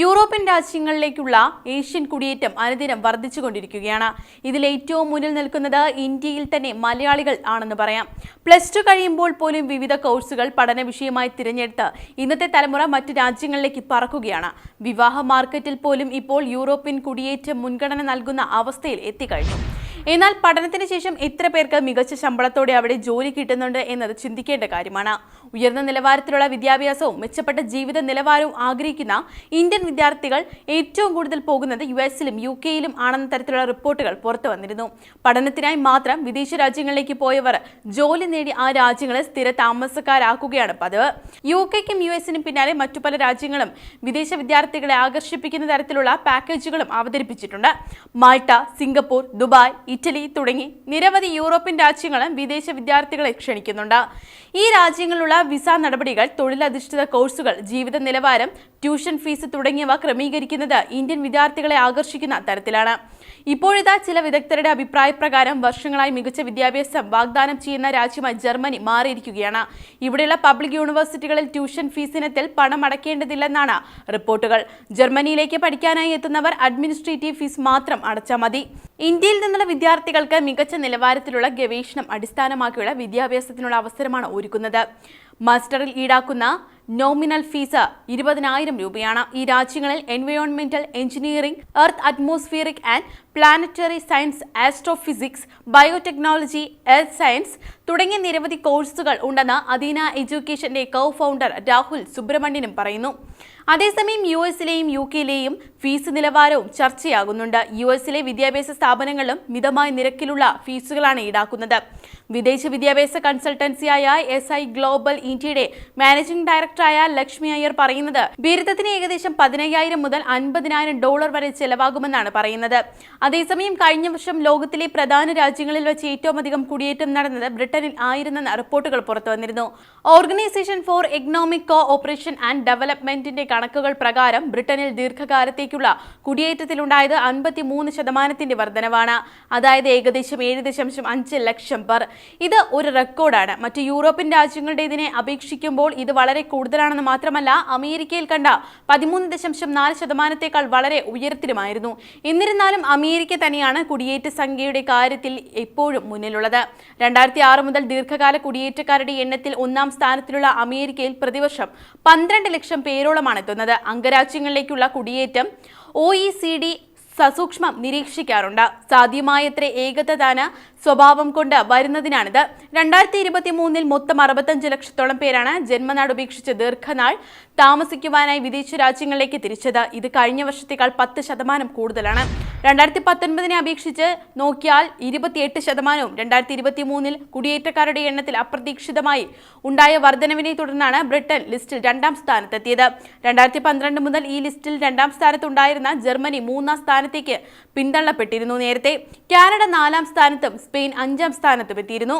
European രാജ്യങ്ങളിലേക്കുള്ള Asian കുടിയേറ്റം അനുദിനം വർദ്ധിച്ചുകൊണ്ടിരിക്കുകയാണ്. ഇതിൽ ഏറ്റവും മുന്നിൽ നിൽക്കുന്നത് ഇന്ത്യയിൽ തന്നെ മലയാളികൾ ആണെന്ന് പറയാം. പ്ലസ് ടു കഴിയുമ്പോൾ പോലും വിവിധ കോഴ്സുകൾ പഠന വിഷയമായി തിരഞ്ഞെടുത്ത് ഇന്നത്തെ തലമുറ മറ്റു രാജ്യങ്ങളിലേക്ക് പറക്കുകയാണ്. വിവാഹ മാർക്കറ്റിൽ പോലും ഇപ്പോൾ യൂറോപ്യൻ കുടിയേറ്റം മുൻഗണന നൽകുന്ന അവസ്ഥയിൽ എത്തിക്കഴിഞ്ഞു. എന്നാൽ പഠനത്തിന് ശേഷം എത്ര പേർക്ക് മികച്ച ശമ്പളത്തോടെ അവിടെ ജോലി കിട്ടുന്നുണ്ട് എന്നത് ചിന്തിക്കേണ്ട കാര്യമാണ്. ഉയർന്ന നിലവാരത്തിലുള്ള വിദ്യാഭ്യാസവും മെച്ചപ്പെട്ട ജീവിത നിലവാരവും ആഗ്രഹിക്കുന്ന ഇന്ത്യൻ വിദ്യാർത്ഥികൾ ഏറ്റവും കൂടുതൽ പോകുന്നത് യു എസിലും യു കെയിലും ആണെന്ന തരത്തിലുള്ള റിപ്പോർട്ടുകൾ പുറത്തു വന്നിരുന്നു. പഠനത്തിനായി മാത്രം വിദേശ രാജ്യങ്ങളിലേക്ക് പോയവർ ജോലി നേടി ആ രാജ്യങ്ങളെ സ്ഥിര താമസക്കാരാക്കുകയാണ് പതിവ്. യു കെക്കും യു എസിനും പിന്നാലെ മറ്റു പല രാജ്യങ്ങളും വിദേശ വിദ്യാർത്ഥികളെ ആകർഷിപ്പിക്കുന്ന തരത്തിലുള്ള പാക്കേജുകളും അവതരിപ്പിച്ചിട്ടുണ്ട്. മാൾട്ട സിംഗപ്പൂർ ദുബായ് ഇറ്റലി തുടങ്ങി നിരവധി യൂറോപ്യൻ രാജ്യങ്ങളും വിദേശ വിദ്യാർത്ഥികളെ ക്ഷണിക്കുന്നുണ്ട്. ഈ രാജ്യങ്ങളിലുള്ള വിസ നടപടികൾ തൊഴിലധിഷ്ഠിത കോഴ്സുകൾ ജീവിത നിലവാരം ട്യൂഷൻ ഫീസ് തുടങ്ങിയവ ക്രമീകരിക്കുന്നത് ഇന്ത്യൻ വിദ്യാർത്ഥികളെ ആകർഷിക്കുന്ന തരത്തിലാണ്. ഇപ്പോഴിതാ ചില വിദഗ്ധരുടെ അഭിപ്രായപ്രകാരം വർഷങ്ങളായി മികച്ച വിദ്യാഭ്യാസം വാഗ്ദാനം ചെയ്യുന്ന രാജ്യമായി ജർമ്മനി മാറിയിരിക്കുകയാണ്. ഇവിടെയുള്ള പബ്ലിക് യൂണിവേഴ്സിറ്റികളിൽ ട്യൂഷൻ ഫീസ് ഇനത്തിൽ പണം അടയ്ക്കേണ്ടതില്ലെന്നാണ് റിപ്പോർട്ടുകൾ. ജർമ്മനിയിലേക്ക് പഠിക്കാനായി എത്തുന്നവർ അഡ്മിനിസ്ട്രേറ്റീവ് ഫീസ് മാത്രം അടച്ചാൽ മതി. ഇന്ത്യയിൽ നിന്നുള്ള വിദ്യാർത്ഥികൾക്ക് മികച്ച നിലവാരത്തിലുള്ള ഗവേഷണം അടിസ്ഥാനമാക്കിയുള്ള വിദ്യാഭ്യാസത്തിനുള്ള അവസരമാണ് ഒരുക്കുന്നത്. മാസ്റ്ററിൽ ഈടാക്കുന്ന നോമിനൽ ഫീസ് ഇരുപതിനായിരം രൂപയാണ്. ഈ രാജ്യങ്ങളിൽ എൻവയോൺമെന്റൽ engineering earth atmospheric and planetary science astrophysics biotechnology earth science തുടങ്ങിയ നിരവധി കോഴ്സുകൾ ഉണ്ടെന്ന് അദീന എഡ്യൂക്കേഷന്റെ കോ ഫൗണ്ടർ രാഹുൽ സുബ്രഹ്മണ്യനും പറയുന്നു. അതേസമയം യു എസിലെയും യു കെയിലെയും ഫീസ് നിലവാരവും ചർച്ചയാകുന്നുണ്ട്. യു എസിലെ വിദ്യാഭ്യാസ സ്ഥാപനങ്ങളിലും മിതമായ നിരക്കിലുള്ള ഫീസുകളാണ് ഈടാക്കുന്നത്. വിദേശ വിദ്യാഭ്യാസ കൺസൾട്ടൻസിയായ എസ് ഐ ഗ്ലോബൽ ഇന്ത്യയുടെ മാനേജിംഗ് ഡയറക്ടറായ ലക്ഷ്മി അയ്യർ പറയുന്നത് ബിരുദത്തിന് ഏകദേശം പതിനയ്യായിരം മുതൽ അൻപതിനായിരം ഡോളർ വരെ ചെലവാകുമെന്നാണ് പറയുന്നത്. അതേസമയം കഴിഞ്ഞ വർഷം ലോകത്തിലെ പ്രധാന രാജ്യങ്ങളിൽ വെച്ച് ഏറ്റവും അധികം കുടിയേറ്റം നടന്നത് ബ്രിട്ടനിൽ ആയിരുന്നെന്ന റിപ്പോർട്ടുകൾ പുറത്തുവന്നിരുന്നു organisation for economic cooperation and ഡെവലപ്മെന്റിന്റെ കണക്കുകൾ പ്രകാരം ബ്രിട്ടനിൽ ദീർഘകാലത്തേക്കുള്ള കുടിയേറ്റത്തിലുണ്ടായത് അൻപത്തിമൂന്ന് ശതമാനത്തിന്റെ വർധനവാണ്. അതായത് ഏകദേശം ഏഴ് ദശാംശം അഞ്ച് ലക്ഷം പേർ. ഇത് ഒരു റെക്കോർഡാണ് മറ്റ് യൂറോപ്യൻ രാജ്യങ്ങളുടേതിനെ അപേക്ഷിക്കുമ്പോൾ ഇത് വളരെ കൂടുതലാണെന്ന് മാത്രമല്ല അമേരിക്കയിൽ കണ്ട പതിമൂന്ന് ദശാംശം നാല് ശതമാനത്തേക്കാൾ വളരെ ഉയരത്തിലുമായിരുന്നു. എന്നിരുന്നാലും അമേരിക്ക തന്നെയാണ് കുടിയേറ്റ സംഖ്യയുടെ കാര്യത്തിൽ എപ്പോഴും മുന്നിലുള്ളത്. രണ്ടായിരത്തി ആറ് മുതൽ ദീർഘകാല കുടിയേറ്റക്കാരുടെ എണ്ണത്തിൽ ഒന്നാം സ്ഥാനത്തിലുള്ള അമേരിക്കയിൽ പ്രതിവർഷം പന്ത്രണ്ട് ലക്ഷം പേരോളമാണ് എത്തുന്നത്. അംഗരാജ്യങ്ങളിലേക്കുള്ള കുടിയേറ്റം ഒ ഇ സി ഡി സസൂക്ഷ്മം നിരീക്ഷിക്കാറുണ്ട്. സാധ്യമായത്ര ഏകതദാന സ്വഭാവം കൊണ്ട് വരുന്നതിനാണിത്. രണ്ടായിരത്തി ഇരുപത്തി മൂന്നിൽ മൊത്തം അറുപത്തഞ്ച് ലക്ഷത്തോളം പേരാണ് ജന്മനാട് ഉപേക്ഷിച്ച് ദീർഘനാൾ താമസിക്കുവാനായി വിദേശ രാജ്യങ്ങളിലേക്ക് തിരിച്ചത്. ഇത് കഴിഞ്ഞ വർഷത്തേക്കാൾ പത്ത് ശതമാനം കൂടുതലാണ്. രണ്ടായിരത്തി പത്തൊൻപതിനെ അപേക്ഷിച്ച് നോക്കിയാൽ ഇരുപത്തിയെട്ട് ശതമാനവും രണ്ടായിരത്തി ഇരുപത്തി മൂന്നിൽ കുടിയേറ്റക്കാരുടെ എണ്ണത്തിൽ അപ്രതീക്ഷിതമായി ഉണ്ടായ വർധനവിനെ തുടർന്നാണ് ബ്രിട്ടൻ ലിസ്റ്റിൽ രണ്ടാം സ്ഥാനത്തെത്തിയത്. രണ്ടായിരത്തി പന്ത്രണ്ട് മുതൽ ഈ ലിസ്റ്റിൽ രണ്ടാം സ്ഥാനത്തുണ്ടായിരുന്ന ജർമ്മനി മൂന്നാം സ്ഥാനത്തേക്ക് പിന്തള്ളപ്പെട്ടിരുന്നു നേരത്തെ. കാനഡ നാലാം സ്ഥാനത്തും സ്പെയിൻ അഞ്ചാം സ്ഥാനത്തും എത്തിയിരുന്നു.